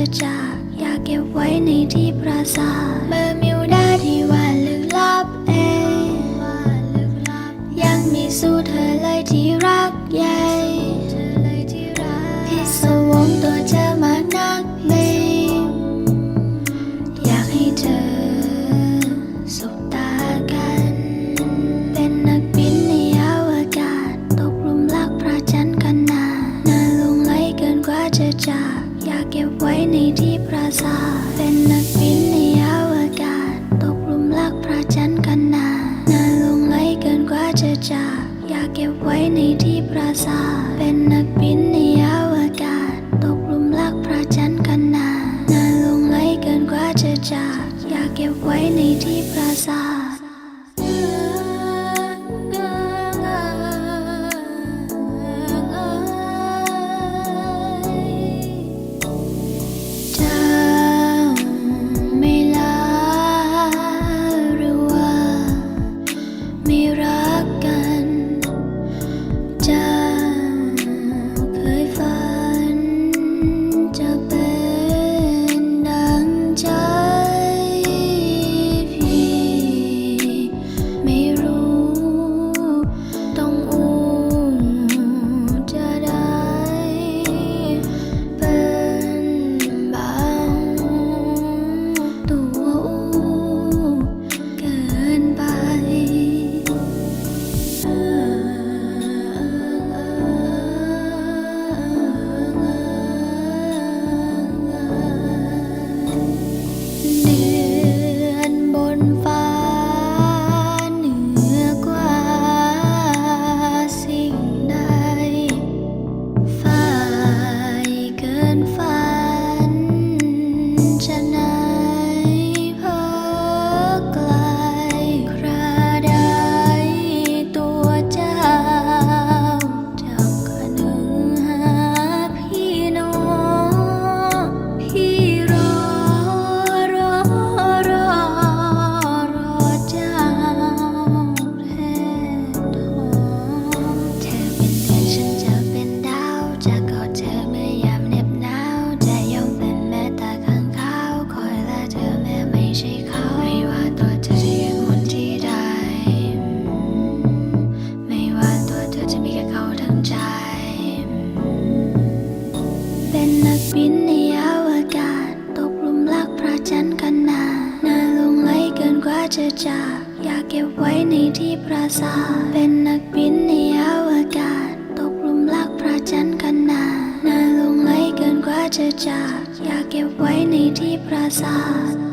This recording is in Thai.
รือจากอยากเก็บไว้ในที่ปราสาทเบอร์มิวดาที่ว่าลึกลับเองยังมีสู้เธอ ที่ปราเป็นนักบินในอวกาศ ตกหลุมรักพระจันทร์กันนานานลงไหลเกินกว่าจะจากอยากเก็บไว้ในที่ปราสาทเป็นนักบินในอวกาศ ตกหลุมรักพระจันทร์กันนานานลงไหลเกินกว่าจะจากอยากเก็บไว้ในที่ปราสาท จะจากอยากเก็บไว้ในที่ปราสาทเป็นนักบินในอวกาศ ตกหลุมรักพระจันทร์กันนาน่าลงไหลเกินกว่าจะจากอยากเก็บไว้ในที่ปราสาท